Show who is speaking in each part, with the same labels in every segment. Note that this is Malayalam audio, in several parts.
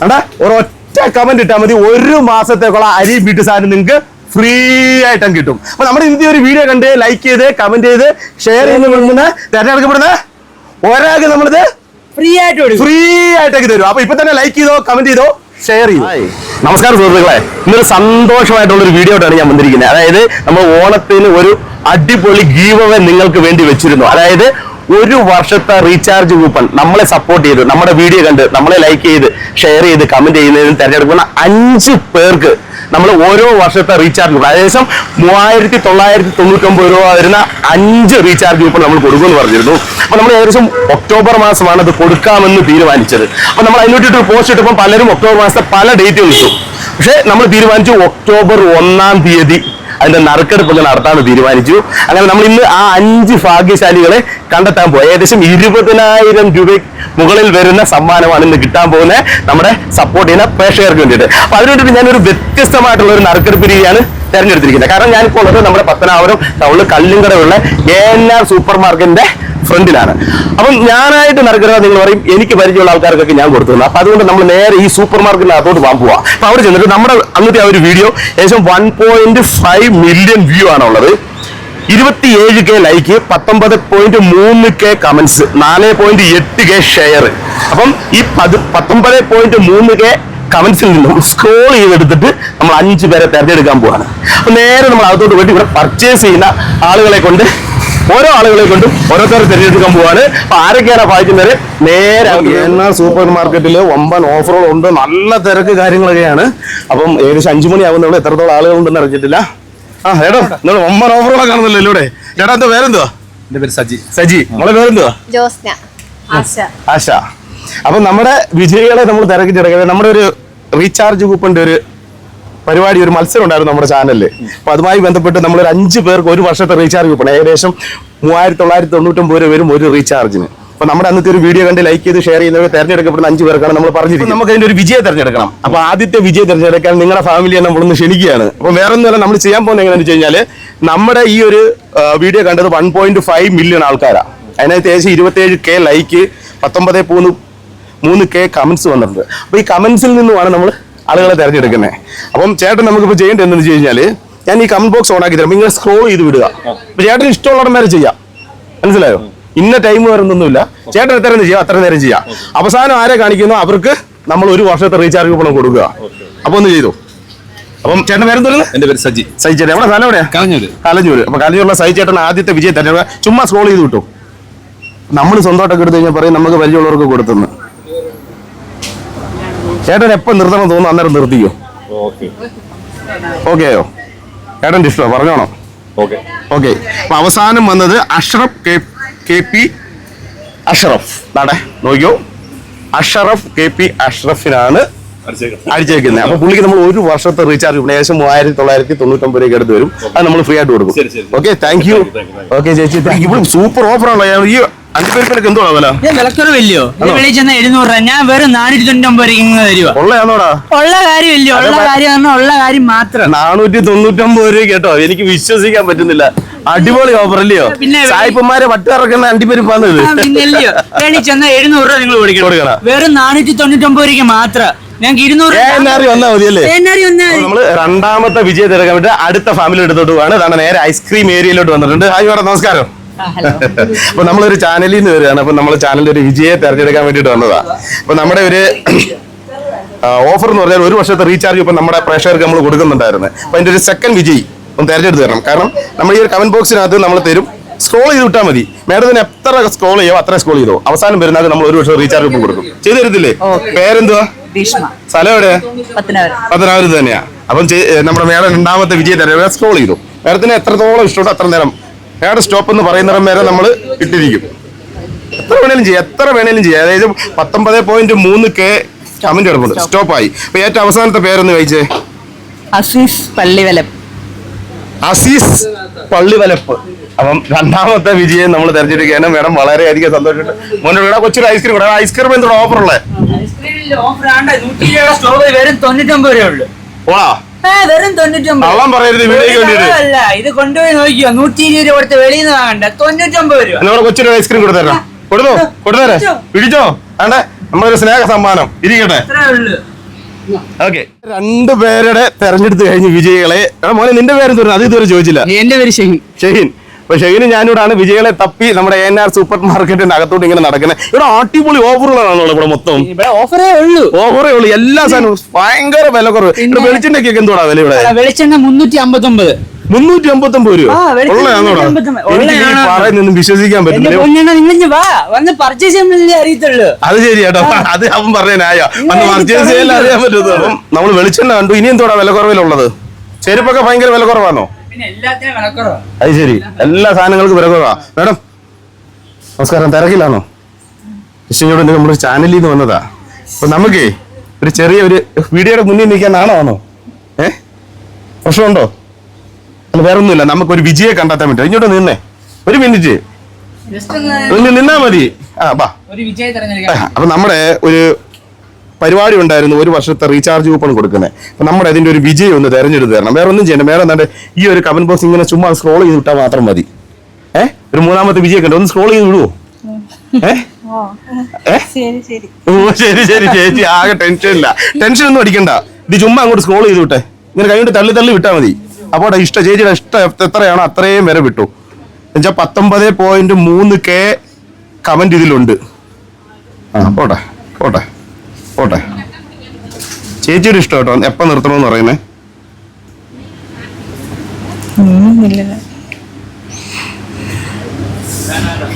Speaker 1: കണ്ടാ ഒരൊറ്റ കമന്റ് ഇട്ടാൽ മതി. ഒരു മാസത്തേക്കുള്ള അരി വീട്ടു സാധനം നിങ്ങൾക്ക് ഫ്രീ ആയിട്ടും കിട്ടും. അപ്പൊ നമ്മുടെ ഇന്ത്യ ഒരു വീഡിയോ കണ്ട് ലൈക്ക് ചെയ്ത് കമന്റ് ചെയ്ത് ഷെയർ ചെയ്ത് വിടുന്ന തെരഞ്ഞെടുക്കപ്പെടുന്ന ഒരാൾക്ക് നമ്മളിത്
Speaker 2: ഫ്രീ ആയിട്ട്
Speaker 1: ഫ്രീ ആയിട്ടൊക്കെ തരും. അപ്പൊ ഇപ്പൊ തന്നെ ലൈക്ക് ചെയ്തോ കമന്റ് ചെയ്തോ ഷെയർ ചെയ്തു. നമസ്കാരം സുഹൃത്തുക്കളെ. ഇന്നൊരു സന്തോഷമായിട്ടുള്ള ഒരു വീഡിയോ ആയിട്ടാണ് ഞാൻ വന്നിരിക്കുന്നത്. അതായത് നമ്മൾ ഓണത്തിന് ഒരു അടിപൊളി ഗീവവേ നിങ്ങൾക്ക് വേണ്ടി വെച്ചിരുന്നു. അതായത് ഒരു വർഷത്തെ റീചാർജ് കൂപ്പൺ നമ്മളെ സപ്പോർട്ട് ചെയ്ത്. നമ്മുടെ വീഡിയോ കണ്ട് നമ്മളെ ലൈക്ക് ചെയ്ത് ഷെയർ ചെയ്ത് കമന്റ് ചെയ്യുന്നതിന് തിരഞ്ഞെടുക്കുന്ന അഞ്ച് പേർക്ക് നമ്മൾ ഓരോ വർഷത്തെ റീചാർജ് കൂപ്പൺ ഏകദേശം മൂവായിരത്തി തൊള്ളായിരത്തി തൊണ്ണൂറ്റൊമ്പത് രൂപ വരുന്ന അഞ്ച് റീചാർജ് കൂപ്പൺ നമ്മൾ കൊടുക്കുമെന്ന് പറഞ്ഞിരുന്നു. അപ്പൊ നമ്മൾ ഏകദേശം ഒക്ടോബർ മാസമാണ് അത് കൊടുക്കാമെന്ന് തീരുമാനിച്ചത്. അപ്പൊ നമ്മൾ അതിനോട്ടിട്ട് പോസ്റ്റ് ഇട്ടപ്പോൾ പലരും ഒക്ടോബർ മാസത്തെ പല ഡേറ്റുകൾ ഇട്ടു. പക്ഷേ നമ്മൾ തീരുമാനിച്ചു ഒക്ടോബർ ഒന്നാം തീയതി അതിന്റെ നറുക്കെടുപ്പ് ഒക്കെ നടത്താൻ തീരുമാനിച്ചു. അങ്ങനെ നമ്മൾ ഇന്ന് ആ അഞ്ച് ഭാഗ്യശാലികളെ കണ്ടെത്താൻ പോയി ഏകദേശം ഇരുപതിനായിരം രൂപ മുകളിൽ വരുന്ന സമ്മാനമാണ് ഇന്ന് കിട്ടാൻ പോകുന്നത്. നമ്മുടെ സപ്പോർട്ട് ചെയ്യുന്ന പ്രേക്ഷകർക്ക് വേണ്ടിയിട്ട്. അപ്പൊ അതിന് ഞാനൊരു വ്യത്യസ്തമായിട്ടുള്ള ഒരു നറുക്കെടുപ്പ് രീതിയാണ് തെരഞ്ഞെടുത്തിരിക്കുന്നത്. കാരണം ഞാനിപ്പോൾ ഉള്ളത് നമ്മുടെ പത്തനാപുരം ടൗണിൽ കല്ലുംകടയുള്ള എ എൻ ആർ സൂപ്പർ മാർക്കറ്റിന്റെ ഫ്രണ്ടിലാണ്. അപ്പം ഞാനായിട്ട് നടക്കുന്നത് നിങ്ങൾ പറയും എനിക്ക് പരിചയമുള്ള ആൾക്കാർക്കൊക്കെ ഞാൻ കൊടുത്തു അപ്പൊ അതുകൊണ്ട് നമ്മൾ നേരെ ഈ സൂപ്പർ മാർക്കറ്റിനകത്തോട്ട് പോകാൻ പോവാം. അപ്പൊ അവിടെ ചെന്നിട്ട് നമ്മുടെ അന്നത്തെ ആ ഒരു വീഡിയോ ഏകദേശം one point five million view ആണുള്ളത്. ഇരുപത്തിയേഴ് കെ ലൈക്ക് പത്തൊമ്പത് പോയിന്റ് മൂന്ന് കെ കമന്റ്സ് നാല് പോയിന്റ് എട്ട് കെ ഷെയർ അപ്പം ഈ പത് പത്തൊമ്പത് പോയിന്റ് മൂന്ന് കെ കമന്റ്സിൽ നിന്നും സ്ക്രോൾ ചെയ്തെടുത്തിട്ട് നമ്മൾ അഞ്ച് പേരെ തെരഞ്ഞെടുക്കാൻ പോവാണ്. അപ്പൊ നേരെ നമ്മൾ അകത്തോട്ട് പോയിട്ട് ഇവിടെ പർച്ചേസ് ചെയ്യുന്ന ആളുകളെ കൊണ്ട് ഓരോ ആളുകളെ കൊണ്ടും ഓരോരുത്തരെ തിരഞ്ഞെടുക്കാൻ പോവാണ്. അപ്പൊ ആരൊക്കെയാണ് വായിക്കുന്നത് നേരെ സൂപ്പർ മാർക്കറ്റിൽ ഒമ്പൻ ഓഫറുകൾ ഉണ്ട് നല്ല തിരക്ക് കാര്യങ്ങളൊക്കെയാണ്. അപ്പം ഏകദേശം അഞ്ചു മണി ആവുന്നവിടെ എത്രത്തോളം ആളുകളുണ്ടെന്ന് അറിഞ്ഞിട്ടില്ല ആ ചേട്ടാ നിങ്ങൾ ഒമ്പൻ ഓഫറുകളൊക്കെ കാണുന്നല്ലോ ഇവിടെ ചേട്ടാ എന്താ പേരെന്തുവാ?
Speaker 3: എന്റെ പേര് സജി.
Speaker 1: സജി നമ്മളെ പേരെന്തുവാ?
Speaker 4: ജോസ്ന. ആശ.
Speaker 1: ആശ. അപ്പൊ നമ്മുടെ വിജയികളെ നമ്മൾ തിരക്കിച്ചിറങ്ങി നമ്മുടെ ഒരു റീചാർജ് കൂപ്പന്റെ ഒരു പരിപാടി ഒരു മത്സരം ഉണ്ടായിരുന്നു നമ്മുടെ ചാനലിൽ അപ്പൊ അതുമായി ബന്ധപ്പെട്ട് നമ്മൾ ഒരു അഞ്ച് പേർക്ക് ഒരു വർഷത്തെ റീചാർജ് കൂപ്പൺ ഏകദേശം മൂവായിരത്തി തൊള്ളായിരത്തി തൊണ്ണൂറ്റൊമ്പത് രൂപ വരും ഒരു റീചാർജിന് അപ്പൊ നമ്മുടെ അന്നത്തെ ഒരു വീഡിയോ കണ്ട് ലൈക്ക് ചെയ്ത് ഷെയർ ചെയ്യുന്നവർ തെരഞ്ഞെടുക്കപ്പെടുന്ന അഞ്ച് പേർക്കാണ് നമ്മൾ പറഞ്ഞിരിക്കുന്നത്. നമുക്ക് അതിന്റെ ഒരു വിജയം തെരഞ്ഞെടുക്കണം. അപ്പൊ ആദ്യത്തെ വിജയം തെരഞ്ഞെടുക്കാൻ നിങ്ങളുടെ ഫാമിലിയെ നമ്മളൊന്ന് ക്ഷണിക്കുകയാണ്. അപ്പൊ വേറെ ഒന്നുമല്ല നമ്മൾ ചെയ്യാൻ പോകുന്നത് എങ്ങനെയാണെന്ന് വെച്ച് കഴിഞ്ഞാൽ നമ്മുടെ ഈ ഒരു വീഡിയോ കണ്ടത് വൺ പോയിന്റ് ഫൈവ് മില്യൺ ആൾക്കാരാണ് അതിനകത്ത് ഏകദേശം ഇരുപത്തിയേഴ് കെ ലൈക്ക് പത്തൊമ്പത് മൂന്ന് മൂന്ന് കെ കമൻസ് വന്നിട്ടുണ്ട്. അപ്പൊ ഈ കമൻസിൽ നിന്നുമാണ് നമ്മൾ ആളുകളെ തിരഞ്ഞെടുക്കുന്നത്. അപ്പം ചേട്ടൻ നമുക്കിപ്പോൾ ചെയ്യേണ്ടത് എന്താണെന്ന് വെച്ച് കഴിഞ്ഞാൽ ഞാൻ ഈ കമന്റ് ബോക്സ് ഓൺ ആക്കി തരാം. ഇങ്ങനെ സ്ക്രോൾ ചെയ്ത് വിടുക. അപ്പൊ ചേട്ടന് ഇഷ്ടമുള്ളവരെ വരെ ചെയ്യാം. മനസ്സിലായോ? ഇന്ന ടൈം വരുന്നൊന്നുമില്ല ചേട്ടൻ എത്ര നേരം ചെയ്യാം? അത്ര നേരം ചെയ്യാം. അവസാനം ആരെ കാണിക്കുന്നോ? അവർക്ക് നമ്മൾ ഒരു വർഷത്തെ റീചാർജ് കൂപ്പണം കൊടുക്കുക. അപ്പൊ ഒന്ന് ചെയ്തു. അപ്പം ചേട്ടൻ തോന്നുന്നു
Speaker 3: എന്റെ പേര് സജി.
Speaker 1: സജി ചേട്ടൻ. എവിടെ സ്ഥലം എവിടെയാ?
Speaker 3: കളഞ്ഞൂര്
Speaker 1: കലഞ്ഞൂര്. അപ്പൊ കലഞ്ഞൂരുള്ള സജി ചേട്ടൻ ആദ്യത്തെ വിജയം തന്നെ ചുമ്മാ സ്ക്രോൾ ചെയ്ത് കിട്ടും നമ്മൾ സ്വന്തമായിട്ടൊക്കെ എടുത്തു കഴിഞ്ഞാൽ പറയും നമുക്ക് പരിചയമുള്ളവർക്ക് കൊടുത്തെന്ന്. ചേട്ടൻ എപ്പം നിർത്തണം തോന്നുന്നു അന്നേരം നിർത്തിയോ ഓക്കെയോ? ചേട്ടന്റെ ഇഷ്ടമോ പറഞ്ഞോണോ?
Speaker 3: ഓക്കെ.
Speaker 1: ഓക്കെ. അപ്പൊ അവസാനം വന്നത് Ashraf K K P Ashraf. നാടെ നോക്കിയോ അഷറഫ് കെ പി അഷറഫിനാണ് അടിച്ചേക്കുന്നത്. അപ്പൊ പുള്ളിക്ക് നമ്മൾ ഒരു വർഷത്തെ റീചാർജ് ഏകദേശം മൂവായിരത്തി തൊള്ളായിരത്തി തൊണ്ണൂറ്റൊമ്പത് രൂപ എടുത്ത് വരും. അത് നമ്മൾ ഫ്രീ ആയിട്ട് കൊടുക്കും. ഓക്കെ താങ്ക് യു ഓക്കെ ചേച്ചി താങ്ക് യു ഇവിടെ സൂപ്പർ ഓഫർ ആണല്ലോ ഈ അഞ്ചു പേർക്ക് എന്തോ വില
Speaker 2: ഇത് വിലക്കുറവില്ലയോ ഇത് വെളിയിൽ ചെന്ന എഴുന്നൂറ് രൂപ. ഞാൻ വെറും നാനൂറ്റി തൊണ്ണൂറ്റൊമ്പത് രൂപ ഉള്ള കാര്യം പറഞ്ഞാൽ ഉള്ള കാര്യം മാത്രം.
Speaker 1: നാനൂറ്റി തൊണ്ണൂറ്റൊമ്പത് രൂപ കേട്ടോ. എനിക്ക് വിശ്വസിക്കാൻ പറ്റുന്നില്ല. അടിപൊളി ഓഫർ അല്ലയോ?
Speaker 2: പിന്നെ
Speaker 1: സായിപ്പന്മാരെ വട്ടിറക്കുന്ന അണ്ടിപ്പരിപ്പാണ്
Speaker 2: പിന്നല്ലയോ ചെന്ന എഴുന്നൂറ് രൂപ നിങ്ങൾ കൊടുക്കണം.
Speaker 1: കൊടുക്കണം.
Speaker 2: വെറും നാനൂറ്റി തൊണ്ണൂറ്റൊമ്പത് രൂപ മാത്രം. ഞങ്ങൾക്ക് ഇരുന്നൂറ്
Speaker 1: ഏ എന്നാറി വന്നാ മതിയല്ലേ?
Speaker 2: ഏനാരി
Speaker 1: നമ്മൾ രണ്ടാമത്തെ വിജയ തിരക്കാൻ അടുത്ത ഫാമിലി എടുത്തോട്ട് പോവാണ്. നേരെ ഐസ്ക്രീം ഏരിയയിലോട്ട് വന്നിട്ടുണ്ട്. ഹായ് മേഡം നമസ്കാരം. അപ്പൊ നമ്മളൊരു ചാനലിൽ നിന്ന് വരികയാണ്. അപ്പൊ നമ്മുടെ ചാനലിന്റെ ഒരു വിജയെ തെരഞ്ഞെടുക്കാൻ വേണ്ടിയിട്ട് വന്നതാ. അപ്പൊ നമ്മുടെ ഒരു ഓഫർ എന്ന് പറഞ്ഞാൽ ഒരു വർഷത്തെ റീചാർജ് ഇപ്പൊ നമ്മുടെ പ്രേക്ഷകർക്ക് നമ്മൾ കൊടുക്കുന്നുണ്ടായിരുന്നു. അപ്പൊ അതിന്റെ ഒരു സെക്കൻഡ് വിജയി ഒന്ന് തെരഞ്ഞെടുത്ത് തരണം. കാരണം നമ്മൾ ഈ ഒരു കമന്റ് ബോക്സിനകത്ത് നമ്മൾ തരും. സ്ക്രോൾ ചെയ്ത് വിട്ടാൽ മതി. മാഡത്തിന് എത്ര സ്ക്രോൾ ചെയ്യോ അത്ര സ്ക്രോൾ ചെയ്തോ. അവസാനം വരുന്നത് നമ്മൾ ഒരു വർഷം റീചാർജ് ഇപ്പൊ കൊടുക്കും. ചെയ്തു തരത്തില്ലേ? പേരെന്തുവാ? സ്ഥലം എവിടെയാ
Speaker 2: പത്തനാപുരം.
Speaker 1: പത്തനാപുരത്ത് തന്നെയാ. അപ്പം നമ്മുടെ മേഡം രണ്ടാമത്തെ വിജയ തരം സ്ക്രോൾ ചെയ്തു. മേഡത്തിന് എത്രത്തോളം ഇഷ്ടമുണ്ടോ അത്ര നേരം മേഡം സ്റ്റോപ്പ് എന്ന് പറയുന്നിടം വരെ നമ്മൾ ഇട്ടിരിക്കും. എത്ര വേണേലും ചെയ്യാം എത്ര വേണേലും ചെയ്യാം. അതായത് പത്തൊമ്പത് പോയിന്റ് മൂന്ന് കെ കമന്റ് എടുപ്പുണ്ട് സ്റ്റോപ്പായി അപ്പൊ ഏറ്റവും അവസാനത്തെ പേരൊന്ന് വായിച്ചേ
Speaker 2: അസീസ് പള്ളിവലപ്പ്.
Speaker 1: അസീസ് പള്ളിവലപ്പ്. അപ്പം രണ്ടാമത്തെ വിജയം നമ്മൾ തെരഞ്ഞെടുക്കുകയാണ്. മേഡം വളരെയധികം സന്തോഷമുണ്ട്. മോനോട് കൊച്ചൊരു ഐസ്ക്രീം കൂടെ. ഐസ്ക്രീം എന്തോ ഓഫർ ഉള്ളത്
Speaker 2: വരും തൊണ്ണൂറ്റൊമ്പത് രൂപ ഉള്ളു.
Speaker 1: ഓളാ
Speaker 2: ആ, വെറും തൊണ്ണൂറ്റൊമ്പത്.
Speaker 1: പറയരുത്
Speaker 2: അല്ല ഇത് കൊണ്ടുപോയി നോക്കിയോ? നൂറ്റി ഇരുപത് രൂപ കൊടുത്ത് വെളിയിൽ നിന്ന് വാങ്ങണ്ട? തൊണ്ണൂറ്റൊമ്പത് രൂപ.
Speaker 1: എന്നോട് കൊച്ചൊരു ഐസ്ക്രീം കൊടുത്തരാം. കൊടുത്തോ? കൊടുത്തരാ. പിടിച്ചോ? വേണ്ട? നമ്മളൊരു സ്നേഹ സമ്മാനം. ഇരിക്കട്ടെ.
Speaker 2: അത്രേ ഉള്ളു.
Speaker 1: ഓക്കെ. രണ്ട് പേരുടെ തെരഞ്ഞെടുത്ത് കഴിഞ്ഞ് വിജയികളെ. മോനെ നിന്റെ പേരും അത് ഇതുവരെ ചോദിച്ചില്ല.
Speaker 2: എന്റെ പേര് ഷഹീൻ
Speaker 1: ഷഹീൻ അപ്പൊ ഷഹീനും ഞാനിവിടാണ് വിജയകളെ തപ്പി നമ്മുടെ എൻ ആർ സൂപ്പർ മാർക്കറ്റിന്റെ അകത്തോട്ട് ഇങ്ങനെ നടക്കുന്നത്. ഇവിടെ അടിപൊളി ഓഫറുകളാണ് ഇവിടെ മൊത്തം.
Speaker 2: ഓഫറേ ഉള്ളൂ.
Speaker 1: ഓഫറേ ഉള്ളൂ. എല്ലാ സാധനവും ഭയങ്കര വില കുറവ്. ഇവിടെ കേക്ക് എന്തോടാ വില ഇവിടെ?
Speaker 2: വെളിച്ചെണ്ണ മുന്നൂറ്റി അമ്പത്തി ഒമ്പത്
Speaker 1: മുന്നൂറ്റി അമ്പത്തി ഒമ്പത് രൂപ
Speaker 2: ആ, വെളിച്ചെണ്ണ
Speaker 1: ഉള്ളതാണോടാ
Speaker 2: 359.
Speaker 1: എനിക്ക് പറയുന്നൊന്നും വിശ്വസിക്കാൻ
Speaker 2: പറ്റില്ല വന്ന് പർച്ചേസ് അറിയത്തുള്ളൂ.
Speaker 1: അത് ശരിയാട്ടോ അത് അവൻ പറഞ്ഞായോ അന്ന്
Speaker 2: എനിക്ക്
Speaker 1: പർച്ചേസ് ചെയ്യാൻ അറിയാൻ പറ്റുന്നത് അപ്പം നമ്മൾ വെളിച്ചെണ്ണ കണ്ടു. ഇനി എന്തോടാ വില കുറവിലുള്ളത്? ചെരുപ്പൊക്കെ ഭയങ്കര വില കുറവാണോ അത് ശരി. എല്ലാ സാധനങ്ങൾക്കും വില കുറവാ മേഡം നമസ്കാരം. തിരക്കിലാണോ? കൃഷ്ണയോട് നമ്മുടെ ചാനലിൽ നിന്ന് വന്നതാ. അപ്പൊ നമുക്കേ ഒരു ചെറിയ ഒരു വീഡിയോയുടെ മുന്നിൽ നിൽക്കാൻ ആണോ ആണോ ഏ? പ്രശ്നമുണ്ടോ? അല്ല വേറെ ഒന്നുമില്ല നമുക്കൊരു വിജയെ കണ്ടെത്താൻ പറ്റും. ഇങ്ങോട്ട് നിന്നേ. ഒരു മിനിറ്റ്. നിന്നാ മതി. ആ ബാ അപ്പൊ നമ്മുടെ ഒരു പരിപാടി ഉണ്ടായിരുന്നു ഒരു വർഷത്തെ റീചാർജ് കൂപ്പൺ കൊടുക്കുന്നത് അപ്പം നമ്മുടെ അതിന്റെ ഒരു വിജയം ഒന്ന് തെരഞ്ഞെടുത്ത് തരണം. വേറെ ഒന്നും ചെയ്യണം വേറെ എന്താണ്ട് ഈ ഒരു കമന്റ് ബോക്സ് ഇങ്ങനെ ചുമ്മാ സ്ക്രോൾ ചെയ്ത് വിട്ടാൽ മാത്രം മതി. ഏഹ് ഒരു മൂന്നാമത്തെ വിജയം കണ്ടോ ഒന്ന് സ്ക്രോൾ ചെയ്ത് വിടുവോ? ഏ? ഏ?
Speaker 3: ശരി ശരി.
Speaker 1: ഓ ശരി ശരി ചേച്ചി. ആകെ ടെൻഷൻ ഇല്ല. ടെൻഷൻ ഒന്നും അടിക്കണ്ട. ഇത് ചുമ്മാ അങ്ങോട്ട് സ്ക്രോൾ ചെയ്ത് വിട്ടെ. ഇങ്ങനെ കൈകൊണ്ട് തള്ളി തള്ളി വിട്ടാൽ മതി. അപ്പോൾ ഇഷ്ട ചേച്ചിയുടെ ഇഷ്ടം എത്രയാണോ അത്രയും വരെ വിട്ടു. എന്നുവെച്ചാൽ പത്തൊമ്പത് പോയിന്റ് മൂന്ന് കെ കമന്റ് ഇതിലുണ്ട്. ആ പോട്ടെ പോട്ടെ. പോട്ടെ. ചേച്ചിയുടെ ഇഷ്ടം കേട്ടോ എപ്പം നിർത്തണമെന്ന് പറയുന്നേ?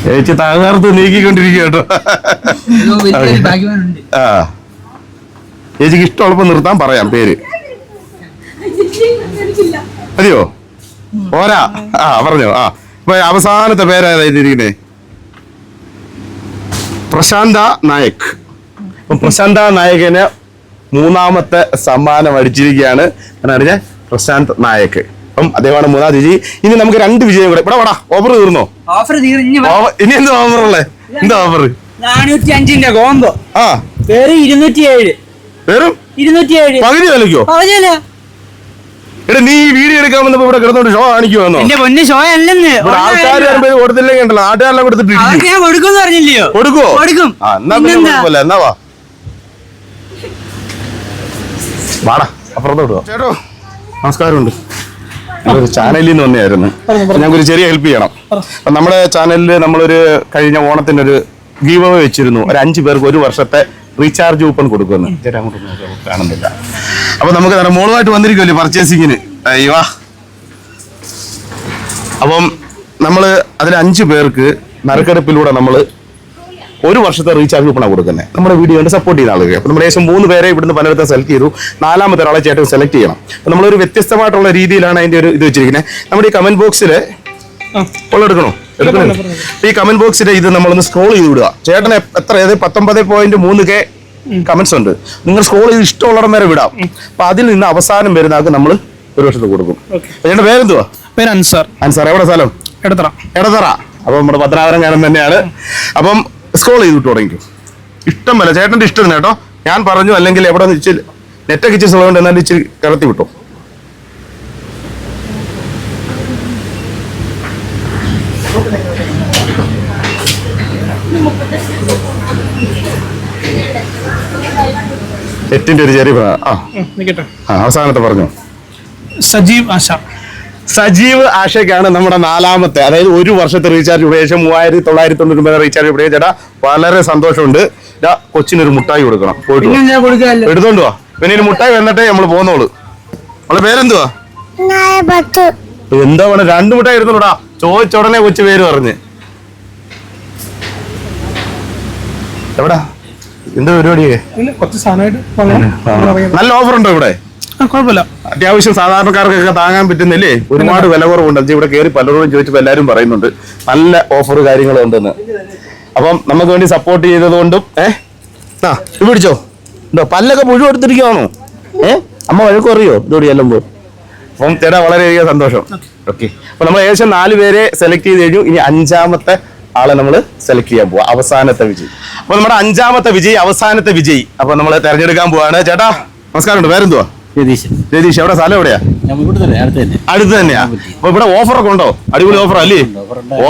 Speaker 1: ചേച്ചി താങ്ങാർത്ത് നീക്കിക്കൊണ്ടിരിക്കുക കേട്ടോ ആ. ചേച്ചിക്ക് ഇഷ്ടമുള്ളപ്പോ നിർത്താൻ പറയാം പേര്. മതിയോ? പോരാ. ആ പറഞ്ഞോ. ആ. ഇപ്പൊ അവസാനത്തെ പേരാ എഴുതിയിരിക്കുന്നേ പ്രശാന്ത നായക്. അപ്പൊ പ്രശാന്ത നായകന് മൂന്നാമത്തെ സമ്മാനം അടിച്ചിരിക്കുകയാണ്. എന്നാണ് പ്രശാന്ത് നായക് അപ്പം അദ്ദേഹമാണ് മൂന്നാം തീയതി ഇനി നമുക്ക് രണ്ട് വിജയം കൂടെ. ഇവിടെ വടാ ഓഫർ തീർന്നോ?
Speaker 2: ഓഫർ
Speaker 1: ഇനി എന്താ ഓഫർ ഉള്ളേ? എന്താ ഓഫർ
Speaker 2: നാനൂറ്റി അഞ്ചിന്റെ കോമ്പോ
Speaker 1: ആ.
Speaker 2: വേറെ ഇരുന്നൂറ്റി ഏഴ്
Speaker 1: വെറും
Speaker 2: ഇരുന്നൂറ്റി ഏഴ്
Speaker 1: പകുതി
Speaker 2: പറഞ്ഞല്ലോ
Speaker 1: എടാ നീ ഈ വീഡിയോ എടുക്കാൻ വന്നപ്പോ ഇവിടെ കിടന്നോണ്ട് ഷോ കാണിക്കുവന്നോ?
Speaker 2: എന്റെ പൊന്നെ ഷോ അല്ലെന്ന്.
Speaker 1: ആൾക്കാർ കൊടുത്തില്ലെങ്കിൽ നാട്ടുകാരെല്ലാം കൊടുത്തിട്ട്.
Speaker 2: ഞാൻ കൊടുക്കുമെന്ന് പറഞ്ഞില്ലയോ? കൊടുക്കോ?
Speaker 1: കൊടുക്കും. എന്നാ പിന്നെ കുഴപ്പമില്ല. എന്നാ വാ. വാടാ ചേട്ടോ. നമസ്കാരമുണ്ട്. ഒരു ചാനലിൽ നിന്ന് വന്നെയായിരുന്നു ഞങ്ങൾക്കൊരു ചെറിയ ഹെൽപ്പ് ചെയ്യണം. അപ്പൊ നമ്മുടെ ചാനലിൽ നമ്മളൊരു കഴിഞ്ഞ ഓണത്തിന് ഒരു ഗീവ് വെച്ചിരുന്നു. ഒരു അഞ്ചു പേർക്ക് ഒരു വർഷത്തെ റീചാർജ് കൂപ്പൺ കൊടുക്കുന്നു ചേട്ടാ അങ്ങോട്ട് കാണുന്നില്ല. അപ്പൊ നമുക്ക് നമ്മുടെ മോളുമായിട്ട് വന്നിരിക്കുമല്ലേ പർച്ചേസിങ്ങിന് അയ്യോ അപ്പം നമ്മൾ അതിൽ അഞ്ച് പേർക്ക് നറുക്കെടുപ്പിലൂടെ നമ്മൾ ഒരു വർഷത്തെ റീചാർജ് കൂപ്പണാണ് കൊടുക്കുന്നത്. നമ്മുടെ വീഡിയോ കൊണ്ട് സപ്പോർട്ട് ചെയ്യുന്ന ആളുകൾ അപ്പോൾ നമ്മൾ ഏകദേശം മൂന്ന് പേരെ ഇവിടുന്ന് പലയിടത്തും സെലക്ട് ചെയ്തു. നാലാമത്തെ ഒരാളെ ചേട്ടൻ സെലക്ട് ചെയ്യണം. അപ്പോൾ നമ്മളൊരു വ്യത്യസ്തമായിട്ടുള്ള രീതിയിലാണ് അതിന്റെ ഒരു ഇത് വെച്ചിരിക്കുന്നത്. നമ്മുടെ ഈ കമന്റ് ബോക്സിൽ എടുക്കണോ? എടുക്കണോ ഈ കമന്റ് ബോക്സിൽ ഇത് നമ്മളൊന്ന് സ്ക്രോൾ ചെയ്ത് വിടുക. ചേട്ടന് എത്ര? ഏത്? പത്തൊമ്പത് പോയിന്റ് മൂന്ന് കെ കമന്റ്സ് ഉണ്ട്. നിങ്ങൾ സ്ക്രോൾ ചെയ്ത് ഇഷ്ടമുള്ളിടം വരെ വിടാം. അപ്പൊ അതിൽ നിന്ന് അവസാനം വരുന്ന ആൾക്ക് നമ്മൾ ഒരു വർഷത്ത് കൊടുക്കും. ചേട്ടൻ പേരെന്തുവാ?
Speaker 4: പേര് അൻസാർ.
Speaker 1: അൻസാർ. എവിടെ സ്ഥലം?
Speaker 4: എടുത്തറ.
Speaker 1: എടത്തറ. അപ്പൊ നമ്മുടെ പത്തനാപുരം കാരണം തന്നെയാണ്. അപ്പം സ്ക്രോൾ ചെയ്തിട്ട് തുടങ്ങിക്കും. ഇഷ്ടം പോലെ ചേട്ടന്റെ ഇഷ്ടം കേട്ടോ. ഞാൻ പറഞ്ഞു അല്ലെങ്കിൽ എവിടെ നിന്ന് ഇച്ചിരി നെറ്റൊക്കെ ഇച്ചിരി ഉള്ളതുകൊണ്ട് എന്നാലും ഇച്ചിരി കിടത്തി വിട്ടോ. നെറ്റിന്റെ ഒരു ചെറിയ ആ, അവസാനത്തെ പറഞ്ഞു.
Speaker 4: സജീവ് ആശ.
Speaker 1: സജീവ് ആഷയ്ക്കാണ് നമ്മുടെ നാലാമത്തെ അതായത് ഒരു വർഷത്തെ റീചാർജ് ഉപയോഗിച്ച മൂവായിരത്തി തൊള്ളായിരത്തി തൊണ്ണൂറ്റി ഒമ്പത് റീചാർജ് ഉപയോഗിച്ച ചേട്ടാ വളരെ സന്തോഷമുണ്ട്. കൊച്ചിനൊരു മുട്ടായി കൊടുക്കണം. പോയിട്ട് എടുത്തോണ്ട് വാ. പിന്നെ ഒരു മുട്ടായി വന്നിട്ടേ നമ്മൾ പോന്നോളൂ. അവളെ പേരെന്തുവാ?
Speaker 3: പത്ത്
Speaker 1: എന്താ വേണം രണ്ട് മുട്ടായി എടുത്തോടാ ചോദിച്ച ഉടനെ കൊച്ചു പേര് പറഞ്ഞ്. എവിടാ? എന്താ പരിപാടിയേ? നല്ല ഓഫർ ഉണ്ടോ ഇവിടെ?
Speaker 4: കുഴപ്പമില്ല.
Speaker 1: അത്യാവശ്യം സാധാരണക്കാർക്കൊക്കെ താങ്ങാൻ പറ്റുന്നില്ലേ? ഒരുപാട് വില കുറവുണ്ട് ഇവിടെ കയറി പലരോടും ചോദിച്ചപ്പോൾ എല്ലാവരും പറയുന്നുണ്ട്. നല്ല ഓഫർ കാര്യങ്ങളും ഉണ്ടെന്ന്. അപ്പം നമുക്ക് വേണ്ടി സപ്പോർട്ട് ചെയ്തത് കൊണ്ടും ഏഹ് ആ ഇത് പിടിച്ചോ. എന്തോ പല്ലൊക്കെ മുഴുവൻ എടുത്തിരിക്കുവാണോ? ഏ? അമ്മ വഴക്ക് അറിയോ ഇതോടെ ചെല്ലുമ്പോൾ അപ്പം ചേട്ടാ വളരെയധികം സന്തോഷം. ഓക്കെ. അപ്പൊ നമ്മൾ ഏകദേശം നാല് പേരെ സെലക്ട് ചെയ്ത് കഴിഞ്ഞു. ഇനി അഞ്ചാമത്തെ ആളെ നമ്മൾ സെലക്ട് ചെയ്യാൻ പോവാ. അവസാനത്തെ വിജയ്. അപ്പൊ നമ്മുടെ അഞ്ചാമത്തെ വിജയ് അവസാനത്തെ വിജയ്. അപ്പൊ നമ്മൾ തെരഞ്ഞെടുക്കാൻ പോവാണ്. ചേട്ടാ നമസ്കാരം ഉണ്ട് പേരെന്തുവാ? രതീഷ് എവിടെ സ്ഥലം എവിടെയാ?
Speaker 5: അടുത്ത് തന്നെ.
Speaker 1: അടുത്ത് തന്നെയാ അപ്പൊ ഇവിടെ ഓഫറൊക്കെ ഉണ്ടോ? അടിപൊളി ഓഫർ അല്ലേ?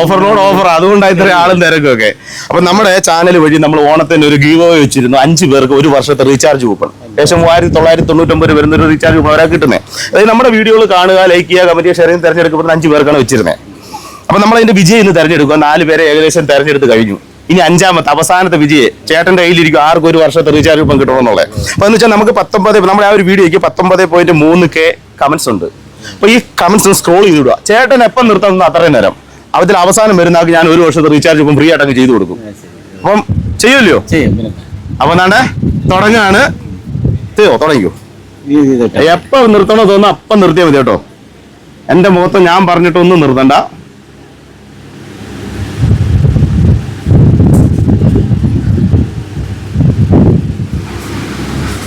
Speaker 1: ഓഫറിനോട് ഓഫർ അതുകൊണ്ടാണ് ഇത്ര ആളും തിരക്കൊക്കെ. ഒക്കെ അപ്പൊ നമ്മുടെ ചാനൽ വഴി നമ്മൾ ഓണത്തിന് ഒരു ഗീവ് വെച്ചിരുന്നു. അഞ്ചു പേർക്ക് ഒരു വർഷത്തെ റീചാർജ് കൂപ്പൺ ഏകദേശം മൂവായിരത്തി തൊള്ളായിരത്തി തൊണ്ണൂറ്റൊമ്പത് വരുന്ന ഒരു റീചാർജ് കൂപ്പൺ അവരാ കിട്ടുന്നത് അതായത് നമ്മുടെ വീഡിയോകൾ കാണുക ലൈക്ക് ചെയ്യുക കമന്റ് ഷെയർ ചെയ്ത് തിരഞ്ഞെടുക്കപ്പെടുന്ന അഞ്ചു പേർക്കാണ് വെച്ചിരുന്നത് അപ്പൊ നമ്മൾ അതിന്റെ വിജയം ഇന്ന് തെരഞ്ഞെടുക്കുക. നാല് പേരെ ഏകദേശം തെരഞ്ഞെടുത്ത് കഴിഞ്ഞു. ഇനി അഞ്ചാമത്തെ അവസാനത്തെ വിജയെ ചേട്ടന്റെ കയ്യിലിരിക്കും ആർക്കും ഒരു വർഷത്തെ റീചാർജ് കൂപ്പൺ കിട്ടണമെന്നുള്ളത് അപ്പൊ എന്ന് വെച്ചാൽ നമുക്ക് പത്തൊമ്പത് നമ്മുടെ ആ ഒരു വീഡിയോയ്ക്ക് പത്തൊമ്പത് പോയിന്റ് മൂന്ന് കെ കമന്റ്സ് ഉണ്ട്. അപ്പൊ ഈ കമന്റ്സ് സ്ക്രോൾ ചെയ്ത് വിടുക ചേട്ടൻ എപ്പം നിർത്തുന്ന അത്രയും നേരം? അതിൽ അവസാനം വരുന്ന ആൾക്ക് ഞാൻ ഒരു വർഷത്തെ റീചാർജ് ഇപ്പം ഫ്രീ ആയിട്ട് അങ്ങ് ചെയ്തു കൊടുക്കും. അപ്പം ചെയ്യുമല്ലോ അപ്പൊ എന്നാണ്ട് തുടങ്ങാണ്. ചെയ്യോ? തുടങ്ങിക്കോ. എപ്പോ നിർത്തണോ തോന്നുന്നു അപ്പം നിർത്തിയാൽ മതി കേട്ടോ. എന്റെ മുഖത്ത് ഞാൻ പറഞ്ഞിട്ടൊന്നും നിർത്തണ്ട.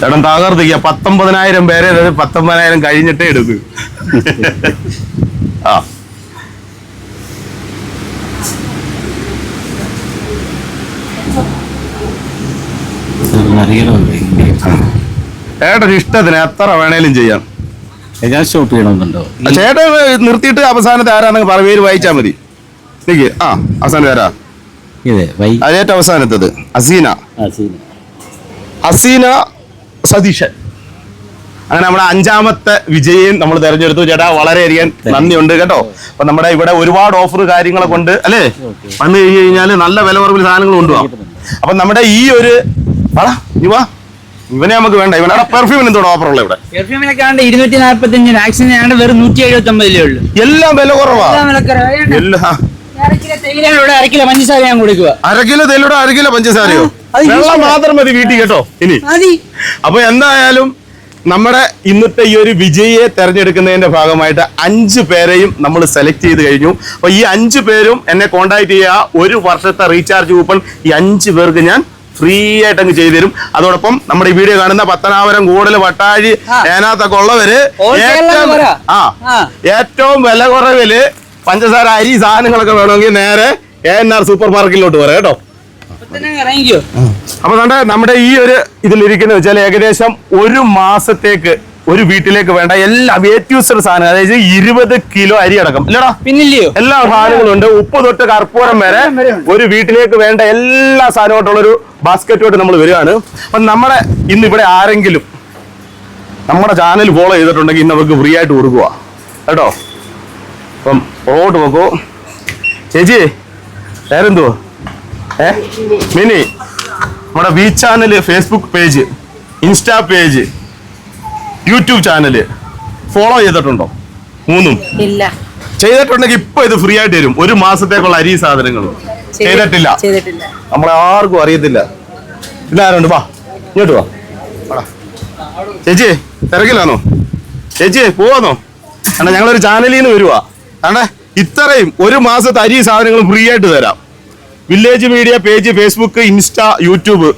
Speaker 1: ചേട്ടൻ തകർത്തിക്ക പത്തൊമ്പതിനായിരം പേരെ പത്തൊമ്പതിനായിരം കഴിഞ്ഞിട്ടേ എടുക്കൂ. ആ. ചേട്ടൻ ഇഷ്ടത്തിന് എത്ര വേണേലും ചെയ്യാം.
Speaker 5: ഞാൻ സ്റ്റോപ്പ് ചെയ്യണമെന്നുണ്ടോ?
Speaker 1: ചേട്ടൻ നിർത്തിയിട്ട് അവസാനത്തെ ആരാന്നൊക്കെ പറ പേര് വായിച്ചാ മതി. നിക്ക്. ആ അവസാനം ആരാ?
Speaker 5: ഇതെ
Speaker 1: ഏറ്റവും അവസാനത്തത്. അസീന.
Speaker 5: അസീന.
Speaker 1: അസീന സതീശൻ. അങ്ങനെ നമ്മുടെ അഞ്ചാമത്തെ വിജയം നമ്മൾ തെരഞ്ഞെടുത്തു. ചേട്ടാ വളരെയധികം നന്ദിയുണ്ട് കേട്ടോ. അപ്പൊ നമ്മുടെ ഇവിടെ ഒരുപാട് ഓഫർ കാര്യങ്ങളൊക്കെ ഉണ്ട് അല്ലേ? വന്നു കഴിഞ്ഞു കഴിഞ്ഞാൽ നല്ല വില കുറവിൽ സാധനങ്ങൾ കൊണ്ടുപോകാം അപ്പൊ നമ്മുടെ ഈ ഒരു വാടാ, വാ. ഇവനെ നമുക്ക് വേണ്ട. ഇവനെ പെർഫ്യൂമിന് എന്തോ ഓഫർ ഉള്ളത് ഇവിടെ?
Speaker 2: പെർഫ്യൂമിനൊക്കെ ആണ്ട് ഇരുന്നൂറ്റി നാല്പത്തി അഞ്ച് വാക്സിൻ ആണ്ട് വെറും നൂറ്റി എഴുപത്തി ഒമ്പതിലേ ഉള്ളൂ.
Speaker 1: എല്ലാം വില കുറവാ.
Speaker 2: എല്ലാം വിലക്കുറവാ. ഏതാണ്ട്
Speaker 1: എല്ലാ
Speaker 2: അര കിലോ തേയിലയാണ് അര കിലോ പഞ്ചസാര ഞാൻ കൊടുക്കുക
Speaker 1: അര കിലോ തെല്ലൂടെ അര കിലോ പഞ്ചസാരയോ?
Speaker 2: അത്
Speaker 1: വെള്ളം മാത്രം മതി വീട്ടിൽ കേട്ടോ ഇനി.
Speaker 2: മതി
Speaker 1: അപ്പൊ എന്തായാലും നമ്മുടെ ഇന്നത്തെ ഈ ഒരു വിജയിയെ തെരഞ്ഞെടുക്കുന്നതിന്റെ ഭാഗമായിട്ട് അഞ്ച് പേരെയും നമ്മൾ സെലക്ട് ചെയ്ത് കഴിഞ്ഞു. അപ്പൊ ഈ അഞ്ച് പേരും എന്നെ കോൺടാക്ട് ചെയ്യുക. ഒരു വർഷത്തെ റീചാർജ് കൂപ്പൺ ഈ അഞ്ച് പേർക്ക് ഞാൻ ഫ്രീ ആയിട്ട് അങ്ങ് ചെയ്തു തരും. അതോടൊപ്പം നമ്മുടെ ഈ വീഡിയോ കാണുന്ന പത്തനാപുരം കൂടുതൽ വട്ടാഴി. ഏനാത്തൊക്കെ ഉള്ളവര് ഏറ്റവും ആ. ഏറ്റവും വില കുറവിൽ പഞ്ചസാര അരി സാധനങ്ങളൊക്കെ വേണമെങ്കിൽ നേരെ എ എൻ ആർ സൂപ്പർ മാർക്കറ്റിലോട്ട് വരാം കേട്ടോ. അപ്പൊ നമ്മുടെ നമ്മുടെ ഈ ഒരു ഇതിലിരിക്കുന്ന വെച്ചാൽ ഏകദേശം ഒരു മാസത്തേക്ക് ഒരു വീട്ടിലേക്ക് വേണ്ട എല്ലാ വേറ്റ്യൂസർ സാധനം അതായത് ഇരുപത് കിലോ അരി അടക്കം. അല്ലടാ
Speaker 2: പിന്നില്ലയോ?
Speaker 1: എല്ലാ സാധനങ്ങളും ഉണ്ട് ഉപ്പ് തൊട്ട് കർപ്പൂരം വരെ. ഒരു വീട്ടിലേക്ക് വേണ്ട എല്ലാ സാധനമായിട്ടുള്ള ഒരു ബാസ്കറ്റുമായിട്ട് നമ്മൾ വരികയാണ്. അപ്പൊ നമ്മുടെ ഇന്ന് ഇവിടെ ആരെങ്കിലും നമ്മുടെ ചാനൽ ഫോളോ ചെയ്തിട്ടുണ്ടെങ്കിൽ ഇന്ന് അവർക്ക് ഫ്രീ ആയിട്ട് കൊടുക്കുക കേട്ടോ? അപ്പം പുറകോട്ട് നോക്കൂ. ചേച്ചി പേരെന്തുവോ? ഏ? മിനി നമ്മുടെ V channel Facebook page insta page YouTube channel follow ചെയ്തിട്ടുണ്ടോ? മൂന്നും?
Speaker 3: ഇല്ല.
Speaker 1: ചെയ്തിട്ടുണ്ടെങ്കിൽ ഇപ്പൊ ഇത് ഫ്രീ ആയിട്ട് തരും. ഒരു മാസത്തേക്കുള്ള അരി സാധനങ്ങളും ചെയ്തിട്ടില്ല.
Speaker 3: ചെയ്തിട്ടില്ല.
Speaker 1: നമ്മളെ ആർക്കും അറിയത്തില്ല. ഇതാരുണ്ട്? വാ ഇങ്ങോട്ട് വാ. ചേച്ചി തിരക്കില്ലാന്നോ ചേച്ചി പോവാന്നോ? കാരണം ഞങ്ങളൊരു ചാനലിൽ നിന്ന് വരുവാ. കാരണം ഇത്രയും ഒരു മാസത്തെ അരി സാധനങ്ങൾ ഫ്രീ ആയിട്ട് തരാം. Village media page Facebook insta YouTube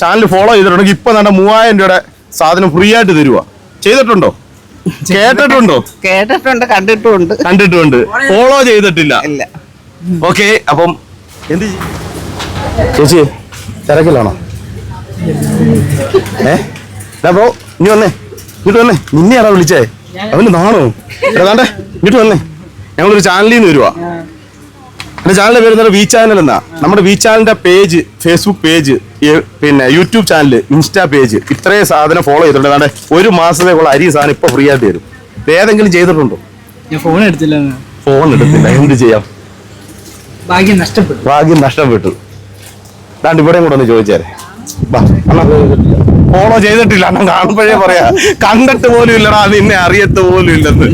Speaker 1: channel follow ചെയ്തിട്ടുണ്ടെങ്കിൽ ഇപ്പൊ നല്ല മൂവായിരം രൂപയുടെ സാധനം ഫ്രീ ആയിട്ട് തരുവാ. ചെയ്തിട്ടുണ്ടോ? കേട്ടിട്ടുണ്ടോ?
Speaker 6: കേട്ടിട്ടുണ്ട് കണ്ടിട്ടുണ്ട്
Speaker 1: കണ്ടിട്ടുണ്ട് ഫോളോ ചെയ്തിട്ടില്ല.
Speaker 6: ഇല്ല.
Speaker 1: ഓക്കെ അപ്പം എന്ത്? ചേച്ചി തിരക്കിലാണോ? ഏ? ബ്രോ ഇനി വന്നേ. ഇങ്ങോട്ട് വന്നേ. നിന്നെയാണോ വിളിച്ചേ? അവന് നാണോ? ഏതാണ്ടേ ഇങ്ങോട്ട് വന്നേ. ഞങ്ങളൊരു ചാനലിൽ നിന്ന് വരുവാ. എന്റെ ചാനലിന്റെ പേര് വി ചാനൽ എന്നാ. നമ്മുടെ വി ചാനലിന്റെ പേജ് ഫേസ്ബുക്ക് പേജ് പിന്നെ യൂട്യൂബ് ചാനൽ ഇൻസ്റ്റാ പേജ് ഇത്രയും സാധനം ഫോളോ ചെയ്തിട്ടുണ്ട്. ഏതാണ്ട് ഒരു മാസത്തേക്കുള്ള അരി സാധനം ഇപ്പൊ ഫ്രീ ആയിട്ട് തരും. ഏതെങ്കിലും ചെയ്തിട്ടുണ്ടോ?
Speaker 2: ഫോൺ എടുത്തില്ല
Speaker 1: ഫോൺ എടുത്തില്ല. എന്ത് ചെയ്യാം?
Speaker 2: ഭാഗ്യം നഷ്ടപ്പെട്ടു.
Speaker 1: ഭാഗ്യം നഷ്ടപ്പെട്ടു ദാണ്ട് ഇവിടെയും കൂടെ ഒന്ന് ചോദിച്ചേരെ. ഫോളോ ചെയ്തിട്ടില്ല. അണ്ണൻ കാണുമ്പോഴേ പറയാ കണ്ടിട്ട് പോലും ഇല്ലടാ നിന്നെ അറിയത്ത് പോലും ഇല്ലെന്ന്.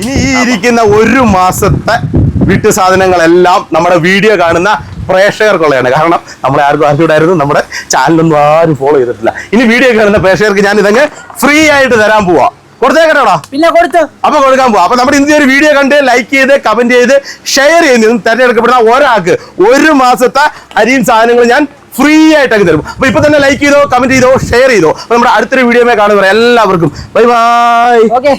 Speaker 1: ഇനി ഈ ഇരിക്കുന്ന ഒരു മാസത്തെ വീട്ടു സാധനങ്ങളെല്ലാം നമ്മുടെ വീഡിയോ കാണുന്ന പ്രേക്ഷകർക്കുള്ളതാണ്. കാരണം നമ്മളെ ആർക്കും അറിഞ്ഞൂടായിരുന്നു നമ്മുടെ ചാനലൊന്നും ആരും ഫോളോ ചെയ്തിട്ടില്ല. ഇനി വീഡിയോ കാണുന്ന പ്രേക്ഷകർക്ക് ഞാൻ ഇതങ്ങ് ഫ്രീ ആയിട്ട് തരാൻ പോവാ. കൊടുത്തേക്കട്ടോടാ
Speaker 2: പിന്നെ കൊടുത്തു.
Speaker 1: അപ്പൊ കൊടുക്കാൻ പോവാ. അപ്പൊ നമ്മുടെ ഇന്ത്യ ഒരു വീഡിയോ കണ്ട് ലൈക്ക് ചെയ്ത് കമന്റ് ചെയ്ത് ഷെയർ ചെയ്യുന്നതും തെരഞ്ഞെടുക്കപ്പെടുന്ന ഒരാൾക്ക് ഒരു മാസത്തെ അരിയും സാധനങ്ങൾ ഞാൻ ഫ്രീ ആയിട്ടൊക്കെ തരും. അപ്പൊ ഇപ്പൊ തന്നെ ലൈക്ക് ചെയ്തോ കമന്റ് ചെയ്തോ ഷെയർ ചെയ്തോ. അപ്പൊ നമ്മുടെ അടുത്തൊരു വീഡിയോ കാണുന്നവർ എല്ലാവർക്കും. Bye bye
Speaker 2: okay